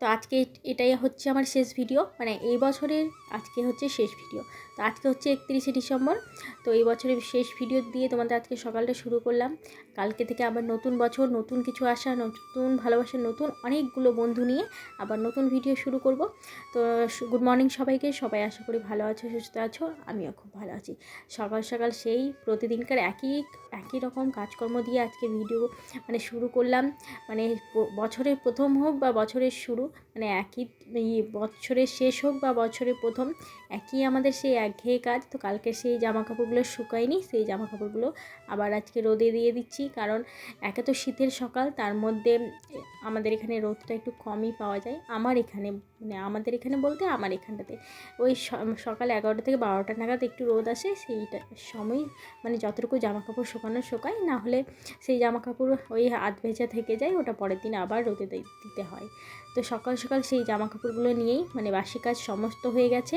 তো আজকে এটাই হচ্ছে আমার শেষ ভিডিও মানে এই বছরের আজকে হচ্ছে শেষ ভিডিও তো আজকে হচ্ছে একত্রিশে ডিসেম্বর। তো এই বছরের শেষ ভিডিও দিয়ে তোমাদের আজকে সকালটা শুরু করলাম। কালকে থেকে আবার নতুন বছর, নতুন কিছু আসা নতুন ভালোবাসার নতুন অনেকগুলো বন্ধু নিয়ে আবার নতুন ভিডিও শুরু করব। তো গুড মর্নিং সবাইকে। সবাই আশা করি ভালো আছো, সুস্থ আছো। আমিও খুব ভালো আছি। সকাল সকাল সেই প্রতিদিনকার একই একই রকম কাজকর্ম দিয়ে আজকে ভিডিও মানে শুরু করলাম। মানে বছরের প্রথম হোক বা বছরের শুরু মানে একই বছরের শেষ হোক বা বছরের প্রথম, একই আমাদের সেই একঘেয়ে কাজ। তো কালকে সেই জামা কাপড়গুলো শুকায়নি, সেই জামা কাপড়গুলো আবার আজকে রোদে দিয়ে দিচ্ছি। কারণ একে তো শীতের সকাল, তার মধ্যে আমাদের এখানে রোদটা একটু কমই পাওয়া যায়। আমার এখানে মানে আমাদের এখানে বলতে আমার এখানটাতে। ওই সকাল এগারোটা থেকে বারোটা নাগাদ একটু রোদ আসে, সেইটা সময় মানে যতটুকু জামা কাপড় শুকানো শুকায়, না হলে সেই জামা কাপড় ওই হাত ভেজা থেকে যায়, ওটা পরের দিন আবার রোদে দিতে হয়। তো সকাল সকাল সেই জামা কাপড়গুলো নিয়েই মানে বাসি কাজ সমস্ত হয়ে গেছে।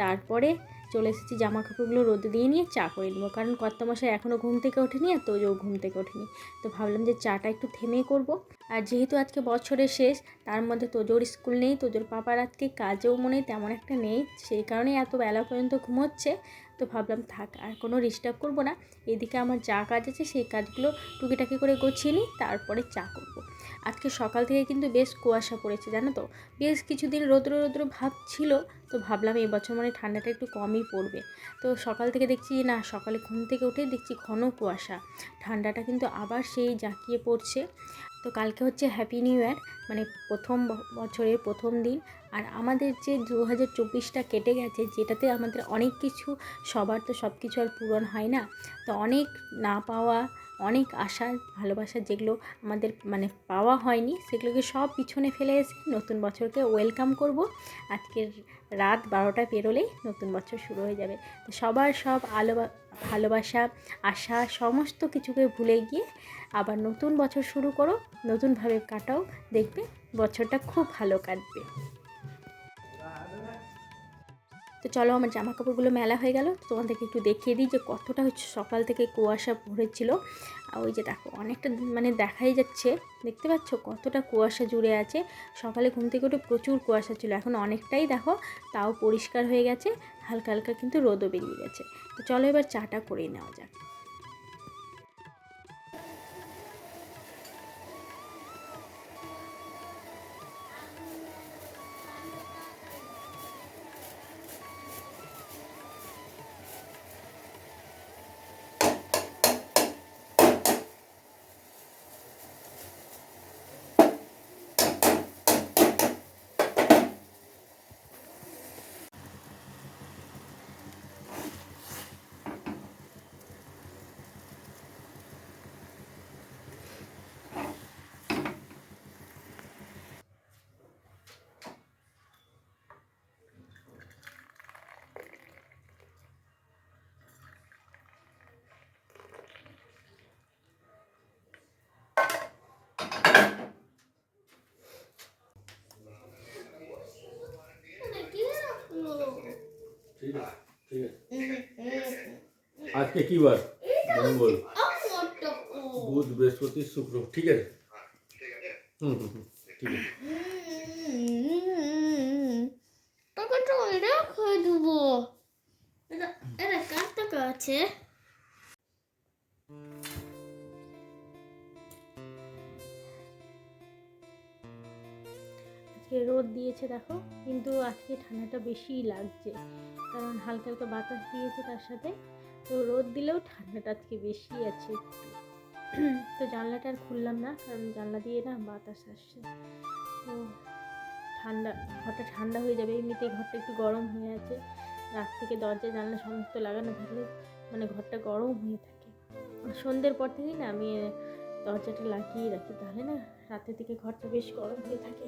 তারপরে চলে এসেছি জামা কাপড়গুলো রোদে দিয়ে নিয়ে চা করে নেব। কারণ কর্তামশাই এখনও ঘুম থেকে ওঠেনি আর তোজও ঘুম থেকে ওঠেনি। তো ভাবলাম যে চাটা একটু থেমে করব। আর যেহেতু আজকে বছরের শেষ, তার মধ্যে তোজোর স্কুল নেই, তোজোর পাপার আজকে কাজেও মনে তেমন একটা নেই, সেই কারণে এত বেলা পর্যন্ত ঘুমোচ্ছে। তো ভাবলাম থাক, আর কোনো ডিস্টার্ব করব না। এদিকে আমার যা কাজ আছে, সেই কাজগুলো টুকিটাকি করে গোছিয়ে নিই, তারপরে চা করব। আজকে সকাল থেকে কিন্তু বেশ কুয়াশা পড়েছে, জানো তো? বেশ কিছুদিন রৌদ্র রৌদ্র ভাব ছিল, তো ভাবলাম এই বছর মানে ঠান্ডাটা একটু কমই পড়বে। তো সকাল থেকে দেখছি না, সকালে ঘুম থেকে উঠে দেখছি ঘন কুয়াশা। ঠান্ডাটা কিন্তু আবার সেই জাঁকিয়ে পড়ছে। তো কালকে হচ্ছে হ্যাপি নিউ ইয়ার মানে প্রথম বছরের প্রথম দিন। আর আমাদের যে দু হাজার চব্বিশটা কেটে গেছে, যেটাতে আমাদের অনেক কিছু সবার তো সব কিছু আর পূরণ হয় না, তো অনেক না পাওয়া অনেক আশা, ভালোবাসা যেগুলো আমাদের মানে পাওয়া হয়নি, সেগুলোকে সব পিছনে ফেলে এসে নতুন বছরকে ওয়েলকাম করব। আজকের রাত বারোটা পেরোলেই নতুন বছর শুরু হয়ে যাবে। সবার সব আলো, ভালোবাসা, আশা সমস্ত কিছুকে ভুলে গিয়ে আবার নতুন বছর শুরু করো, নতুনভাবে কাটাও, দেখবে বছরটা খুব ভালো কাটবে। তো চলো আমার জামা কাপড়গুলো মেলা হয়ে গেল। তোমাদেরকে একটু দেখিয়ে দিই যে কতটা হচ্ছে সকাল থেকে কুয়াশা পড়েছিল। আর ওই যে দেখো, অনেকটা মানে দেখাই যাচ্ছে। দেখতে পাচ্ছ কতটা কুয়াশা জুড়ে আছে। সকালে ঘুম থেকে উঠে প্রচুর কুয়াশা ছিল। এখন অনেকটাই দেখো, তাও পরিষ্কার হয়ে গেছে। হালকা হালকা কিন্তু রোদও বেরিয়ে গেছে। তো চলো এবার চাটা করে নেওয়া যাক। আজকে কি বার? মঙ্গল। বুধ, বৃহস্পতি, শুক্র, ঠিক আছে? হুম হুম হুম, ঠিক আছে। তোকে তো এটা খেয়ে টাকা আছে? আজকে রোদ দিয়েছে দেখো, কিন্তু আজকে ঠান্ডাটা বেশিই লাগছে। কারণ হালকা হালকা বাতাস দিয়েছে তার সাথে। তো রোদ দিলেও ঠান্ডাটা আজকে বেশি আছে তো জানলাটা আর খুললাম না, কারণ জানলা দিয়ে না বাতাস আসছে। তো ঠান্ডা, ঘরটা ঠান্ডা হয়ে যাবে। এমনিতেই ঘরটা একটু গরম হয়ে আছে। রাত থেকে দরজা, জানলা সমস্ত লাগানো থাকলে মানে ঘরটা গরম হয়ে থাকে। সন্ধ্যের পর থেকেই না আমি দরজাটা লাগিয়ে রাখি। তাহলে না রাতের দিকে ঘরটা বেশ গরম হয়ে থাকে।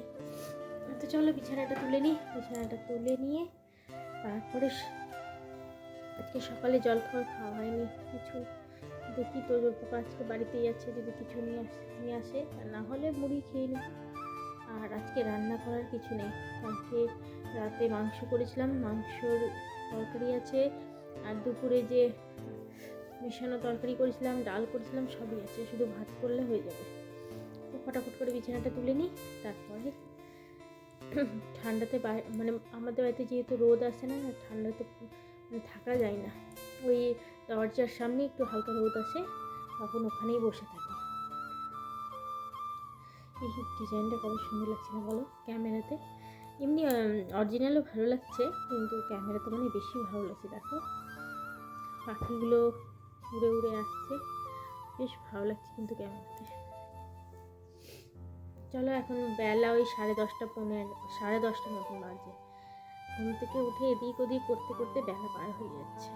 তো চলো বিছানাটা তুলে নিই। বিছানাটা তুলে নিয়ে তারপরে আজকে সকালে জল খাওয়া খাওয়া হয়নি। কিছু দেখি তো পাপা আজকে বাড়িতেই আছে, যদি কিছু নিয়ে আস নিয়ে আসে আর না হলে মুড়ি খেয়ে নিই আর আজকে রান্না করার কিছু নেই। কালকে রাতে মাংস করেছিলাম, মাংসর তরকারি আছে, আর দুপুরে যে মিশানো তরকারি করেছিলাম, ডাল করেছিলাম, সবই আছে। শুধু ভাত করলে হয়ে যাবে। ফটাফট করে বিছানাটা তুলে নিই, তারপরে ঠান্ডাতে মানে আমাদের বাড়িতে যেহেতু রোদ আসে না না ঠান্ডাতে মানে থাকা যায় না। ওই দরজার সামনে একটু হালকা রোদ আসে, তখন ওখানেই বসে থাকি। এই ডিজাইনটা কত সুন্দর লাগছে না বলো ক্যামেরাতে? এমনি অরিজিনালও ভালো লাগছে, কিন্তু ক্যামেরাতে মানে বেশি ভালো লাগছে, দেখো। পাখিগুলো উড়ে উড়ে আসছে, বেশ ভালো লাগছে কিন্তু ক্যামেরাতে। চলো এখন বেলা ওই সাড়ে দশটা পনেরো, সাড়ে দশটা মতন বাজে। ঘুম থেকে উঠে এদিক ওদিক করতে করতে বেলা পার হয়ে যাচ্ছে।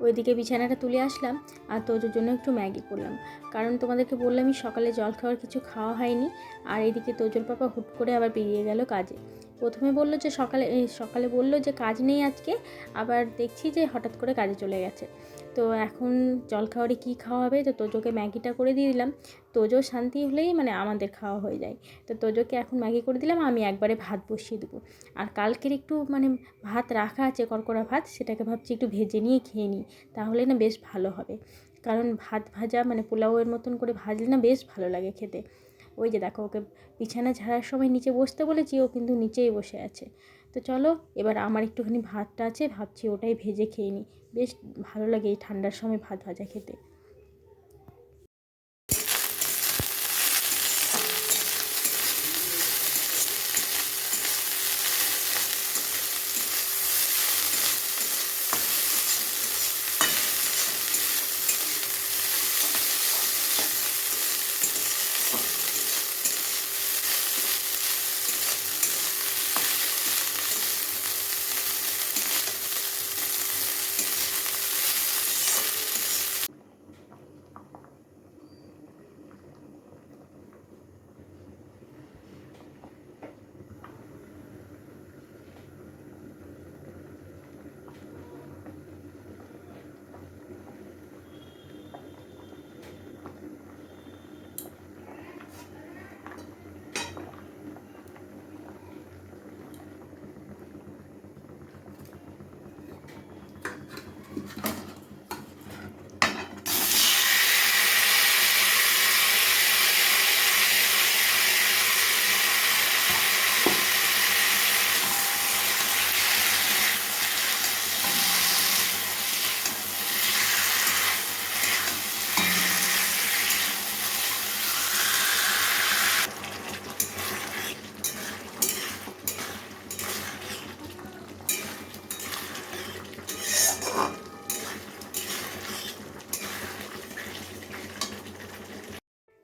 ওইদিকে বিছানাটা তুলে আসলাম আর তোজোর জন্য একটু ম্যাগি করলাম। কারণ তোমাদেরকে বললামই সকালে জল খাওয়ার কিছু খাওয়া হয়নি। আর এদিকে তোজোর পাপা হুট করে আবার বেরিয়ে গেল কাজে। প্রথমে বলল যে সকালে সকালে বলল যে কাজ নেই আজকে, আবার দেখছি যে হঠাৎ করে কাজে চলে গেছে। তো এখন জল খাওয়ারে কী খাওয়া হবে? তো তোজোকে ম্যাগিটা করে দিয়ে দিলাম। তোজো শান্তি হলেই মানে আমাদের খাওয়া হয়ে যায়। তো তোজোকে এখন ম্যাগি করে দিলাম, আমি একবারে ভাত বসিয়ে দেবো। আর কালকের একটু মানে ভাত রাখা আছে, কড়কড়া ভাত, সেটাকে ভাবছি একটু ভেজে নিয়ে খেয়ে নিই। তাহলে না বেশ ভালো হবে। কারণ ভাত ভাজা মানে পোলাওয়ের মতন করে ভাজলে না বেশ ভালো লাগে খেতে। ওই যে দেখো, ওকে বিছানা ঝাড়ার সময় নিচে বসতে বলেছি, ও কিন্তু নিচেই বসে আছে। তো চলো, এবার আমার একটুখানি ভাতটা আছে, ভাবছি ওটাই ভেজে খেয়ে নিই বেশ ভালো লাগে এই ঠান্ডার সময় ভাত ভাজা খেতে।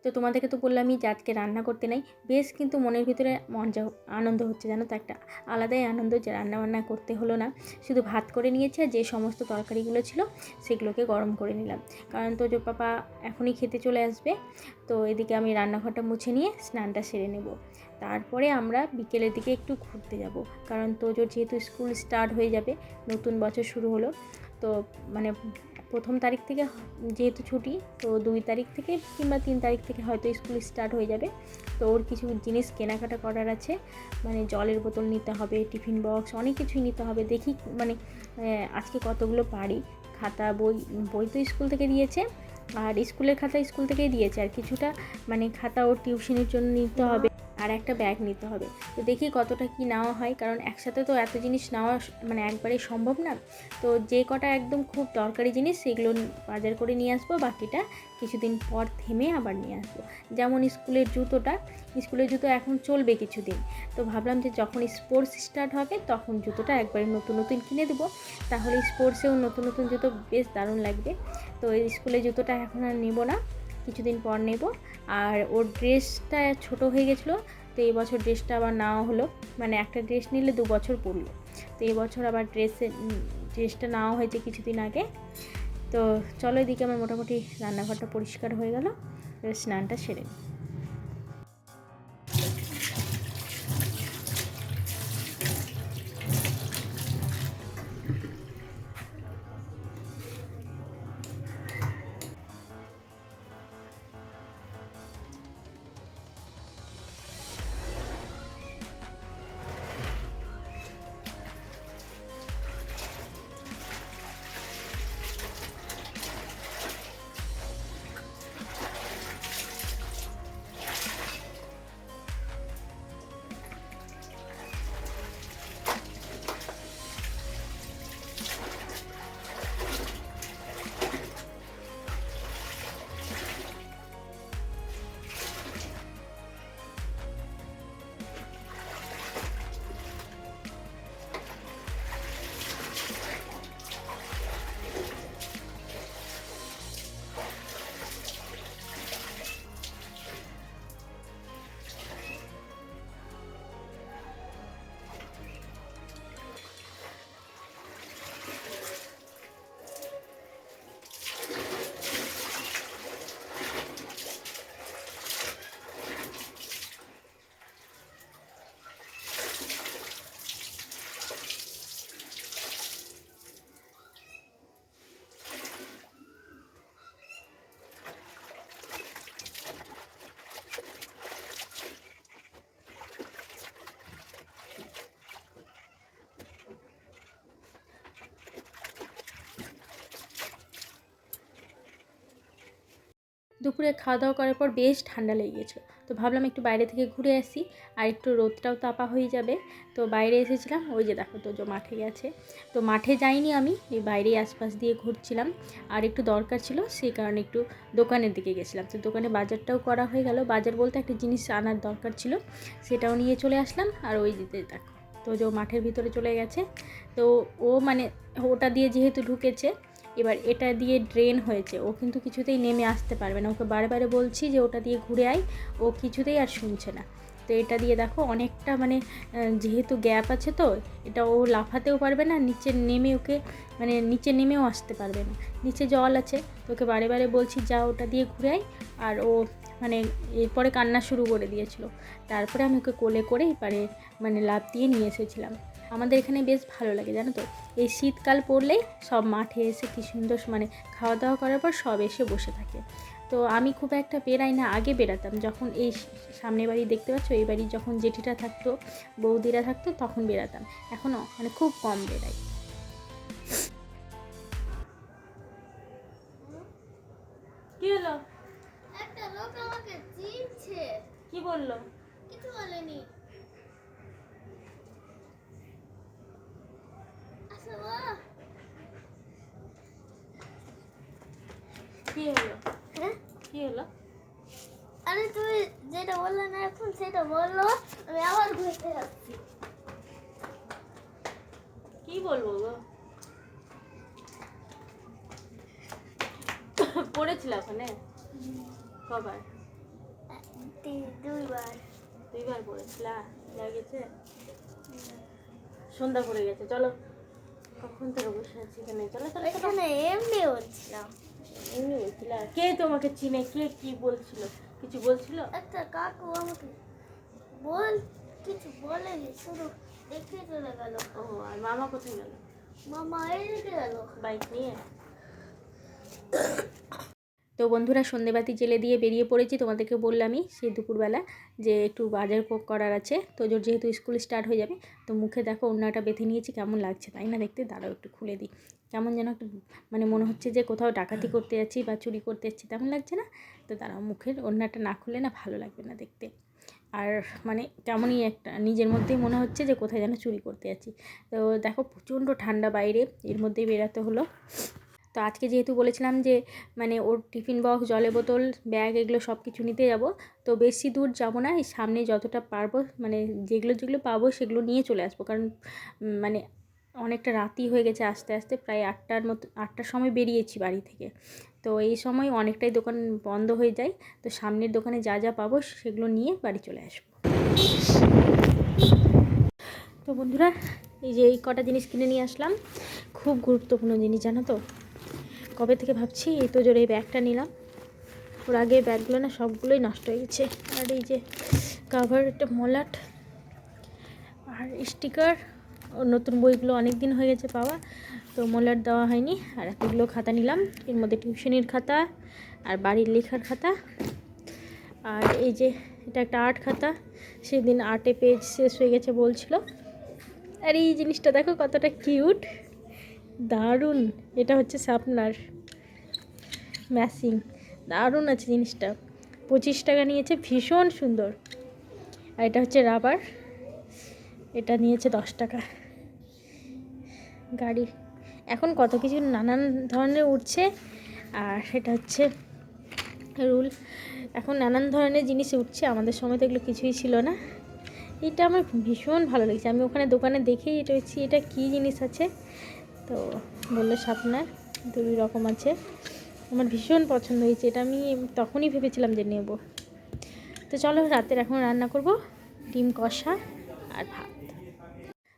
তো তোমাদেরকে তো বললামই যে আজকে রান্না করতে নাই। বেশ কিন্তু মনের ভিতরে মজা আনন্দ হচ্ছে, জানো তো একটা আলাদাই আনন্দ যে রান্না বান্না করতে হলো না। শুধু ভাত করে নিয়েছে আর যে সমস্ত তরকারিগুলো ছিল সেগুলোকে গরম করে নিলাম। কারণ তো তোজোর পাপা এখনই খেতে চলে আসবে, তো এদিকে আমি রান্নাঘরটা মুছে নিয়ে স্নানটা সেরে নেব। তারপরে আমরা বিকেলের দিকে একটু ঘুরতে যাব। কারণ তোজোর যেহেতু স্কুল স্টার্ট হয়ে যাবে, নতুন বছর শুরু হলো, তো মানে প্রথম তারিখ থেকে যেহেতু ছুটি তো দুই তারিখ থেকে কিংবা তিন তারিখ থেকে হয়তো স্কুল স্টার্ট হয়ে যাবে। তো ওর কিছু জিনিস কেনাকাটা করার আছে। মানে জলের বোতল নিতে হবে টিফিন বক্স অনেক কিছুই নিতে হবে। দেখি মানে আজকে কতগুলো পারি। খাতা বই বই তো স্কুল থেকে দিয়েছে। আর স্কুলের খাতা স্কুল থেকেই দিয়েছে। আর কিছুটা মানে খাতা ওর টিউশনের জন্য নিতে হবে। আর একটা ব্যাগ নিতে হবে। তো দেখি কতটা কি নেওয়া হয়, কারণ একসাথে তো এত জিনিস নেওয়া মানে একবারেই সম্ভব না। তো যে কটা একদম খুব দরকারি জিনিস, সেগুলো বাজার করে নিয়ে আসব, বাকিটা কিছুদিন পর থেমে আবার নিয়ে আসব। যেমন স্কুলের জুতোটা, স্কুলের জুতো এখন চলবে কিছুদিন। তো ভাবলাম যে যখন স্পোর্টস স্টার্ট হবে, তখন জুতোটা একবারে নতুন নতুন কিনে দেবো। তাহলে স্পোর্টসেও নতুন নতুন জুতো বেশ দারুণ লাগবে। তো স্কুলের জুতোটা এখন আর নেব না। কিছুদিন পর নেব। আর ওর ড্রেসটা ছোট হয়ে গেছিল, তো এই বছর ড্রেসটা আবার নেওয়া হলো। মানে একটা ড্রেস নিলে দু বছর পরলো তো এই বছর আবার ড্রেসের ড্রেসটা নেওয়া হয়েছে কিছুদিন আগে। তো চলো এদিকে আমার মোটামুটি রান্নাঘরটা পরিষ্কার হয়ে গেল। স্নানটা সেরে নিই। দুপুরে খাওয়া দাওয়া করার পর বেশ ঠান্ডা লেগে গেছিল। তো ভাবলাম একটু বাইরে থেকে ঘুরে আসি। আর একটু রোদটাও তাপা হয়ে যাবে। তো বাইরে এসেছিলাম, ওই যে দেখো তো মাঠে গেছে। তো মাঠে যাইনি আমি, এই বাইরে আশপাশ দিয়ে ঘুরছিলাম। আর একটু দরকার ছিল, সেই কারণে একটু দোকানের দিকে গেছিলাম। তো দোকানে বাজারটাও করা হয়ে গেল। বাজার বলতে একটা জিনিস আনার দরকার ছিল, সেটাও নিয়ে চলে আসলাম। আর ওই দিতে দেখো, তো যে মাঠের ভিতরে চলে গেছে। তো ও মানে ওটা দিয়ে যেহেতু ঢুকেছে এবার এটা দিয়ে ড্রেন হয়েছে। ও কিন্তু কিছুতেই নেমে আসতে পারবে না। ওকে বারে বারে বলছি যে ওটা দিয়ে ঘুরে আয়। ও কিছুতেই আর শুনছে না। তো এটা দিয়ে দেখো অনেকটা মানে যেহেতু গ্যাপ আছে তো, এটা ও লাফাতেও পারবে না, নিচে নেমে ওকে মানে নিচে নেমেও আসতে পারবে না। নিচে জল আছে। তো ওকে বারে বারে বলছি, যা, ওটা দিয়ে ঘুরে আয়। আর ও মানে এরপরে কান্না শুরু করে দিয়েছিল। তারপরে আমি ওকে কোলে করে এবারে মানে লাভ দিয়ে নিয়ে এসেছিলাম। আমাদের এখানে বেশ ভালো লাগে জানো তো? এই শীতকাল পড়লেই সব মাঠে এসে কী সুন্দর মানে খাওয়া দাওয়া করার পর সব এসে বসে থাকে। তো আমি খুব একটা বেরাই না আগে বেরাতাম যখন এই সামনের বাড়ি দেখতে পাচ্ছ এই বাড়ি যখন জেঠিটা থাকতো বৌদিরা থাকতো তখন বেরাতাম এখনও মানে খুব কম বেরাই কি হলো? একটা লোক আমাকে চিনছে। কি বলল কিছু বলেনি আচ্ছা বাহ কি হলো হ্যাঁ কি হলো আরে তুমি যেটা বললে না এখন সেটা বলল আমি আবার ঘুরতে যাচ্ছি। কি বলব গো? পড়েছিল ওখানে কবার? দুইবার। দুইবার পড়েছিল লাগেছে সন্ধ্যা পড়ে গেছে চলো। কখন থেকে বসে আছি এখানে? চলো চলো এখানে এমনি বলছিলাম এমনি বলছিল কে তোমাকে চিনে? কে কি বলছিল? কিছু বলছিল? একটা কাকু আমাকে বল কিছু বলেনি শুধু দেখে চলে গেল। ও আর মামা কোথায় গেল? মামা এদিকে গেল। বাইক নিয়ে? তো বন্ধুরা, সন্ধেবাতি জেলে দিয়ে বেরিয়ে পড়েছি। তোমাদেরকে বললামই সেই দুপুরবেলা যে একটু বাজার করার আছে। তো জোর যেহেতু স্কুল স্টার্ট হয়ে যাবে, তো মুখে দেখো অন্যটা বেঁধে নিয়েছি, কেমন লাগছে তাই না? দেখতে দাঁড়াও, একটু খুলে দিই। কেমন যেন একটা মানে মনে হচ্ছে যে কোথাও ডাকাতি করতে যাচ্ছি বা চুরি করতে যাচ্ছি, তেমন লাগছে না? তো দাঁড়াও, মুখের অন্যটা না খুললে না ভালো লাগবে না দেখতে। আর মানে কেমনই একটা নিজের মধ্যেই মনে হচ্ছে যে কোথায় যেন চুরি করতে যাচ্ছি। তো দেখো প্রচণ্ড ঠান্ডা বাইরে, এর মধ্যেই বেরাতে হলো। তো আজকে যেহেতু বলেছিলাম যে মানে ওর টিফিন বক্স, জলের বোতল, ব্যাগ এগুলো সব কিছু নিতে যাব, তো বেশি দূর যাব না। এই সামনে যতটা পারব মানে যেগুলো যেগুলো পাবো সেগুলো নিয়ে চলে আসব। কারণ মানে অনেকটা রাতই হয়ে গেছে আস্তে আস্তে, প্রায় আটটার মতো, আটটার সময় বেরিয়েছি বাড়ি থেকে। তো এই সময় অনেকটাই দোকান বন্ধ হয়ে যায়, তো সামনের দোকানে যা যা পাবো সেগুলো নিয়ে বাড়ি চলে আসব। তো বন্ধুরা, এই যে এই কটা জিনিস কিনে নিয়ে আসলাম, খুব গুরুত্বপূর্ণ জিনিস, জানো তো? কবে থেকে ভাবছি? এই তো জোরে এই ব্যাগটা নিলাম। ওর আগে ব্যাগগুলো না সবগুলোই নষ্ট হয়ে গেছে। আর এই যে কাভার একটা মলাট আর স্টিকার নতুন বইগুলো অনেক দিন হয়ে গেছে পাওয়া, তো মলাট দেওয়া হয়নি। আর এতগুলো খাতা নিলাম। এর মধ্যে টিউশনির খাতা আর বাড়ির লেখার খাতা। আর এই যে এটা একটা আর্ট খাতা। সেদিন আর্টে পেজ শেষ হয়ে গেছে বলছিল। আর এই জিনিসটা দেখো কতটা কিউট দারুণ। এটা হচ্ছে সাপনার ম্যাসিং দারুণ আছে জিনিসটা। পঁচিশ টাকা নিয়েছে, ভীষণ সুন্দর। আর এটা হচ্ছে রাবার। এটা নিয়েছে দশ টাকা। গাড়ি। এখন কত কিছু নানান ধরনের উঠছে আর সেটা হচ্ছে রুল। এখন নানান ধরনের জিনিস উঠছে আমাদের সময় তো এগুলো কিছুই ছিল না। এটা আমার ভীষণ ভালো লেগেছে। আমি ওখানে দোকানে দেখেই এটা হচ্ছে, এটা কী জিনিস আছে? তো বলল সাপনার দুই রকম আছে। আমার ভীষণ পছন্দ হয়েছে, এটা আমি তখনই ভেবেছিলাম যে নেব। তো চলো রাতের এখন রান্না করব, ডিম কষা আর ভাত।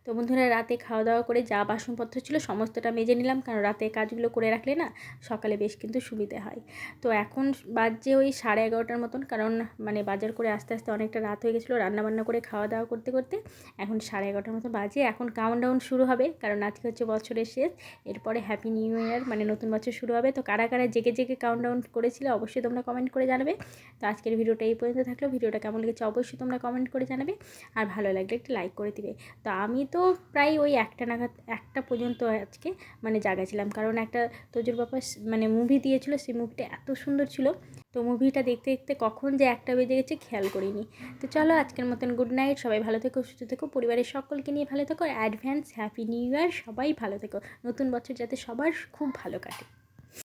তো বন্ধুরা, রাতে খাওয়া দাওয়া করে যা বাসনপত্র ছিল সমস্তটা মেজে নিলাম। কারণ রাতে কাজগুলো করে রাখলে না, সকালে বেশ কিন্তু সুবিধে হয়। তো এখন বাজে ওই সাড়ে এগারোটার মতন। কারণ মানে বাজার করে আস্তে আস্তে অনেকটা রাত হয়ে গেছিল রান্নাবান্না করে খাওয়া দাওয়া করতে করতে। এখন সাড়ে এগারোটার মতো বাজে। এখন কাউন্ট ডাউন শুরু হবে। কারণ আজকে হচ্ছে বছরের শেষ। এরপরে হ্যাপি নিউ ইয়ার মানে নতুন বছর শুরু হবে। তো কারা কারা জেগে জেগে কাউন্ট ডাউন করেছিলে অবশ্যই তোমরা কমেন্ট করে জানাবে। তো আজকের ভিডিওটা এই পর্যন্ত থাকল। ভিডিওটা কেমন লেগেছে অবশ্যই তোমরা কমেন্ট করে জানাবে। আর ভালো লাগলে একটু লাইক করে দিবে। তো আমি তো প্রায় ওই একটা নাগাদ, একটা পর্যন্ত আজকে মানে জাগা ছিলাম। কারণ একটা তোজুর বাবা মানে মুভি দিয়েছিল, সেই মুভিটা এত সুন্দর ছিল। তো মুভিটা দেখতে দেখতে কখন যে একটা বেজে গেছে খেয়াল করিনি। তো চলো আজকের মতন গুড নাইট সবাই ভালো থেকো, সুস্থ থেকো, পরিবারের সকলকে নিয়ে ভালো থেকো অ্যাডভান্স হ্যাপি নিউ ইয়ার সবাই ভালো থেকো। নতুন বছর যাতে সবার খুব ভালো কাটে।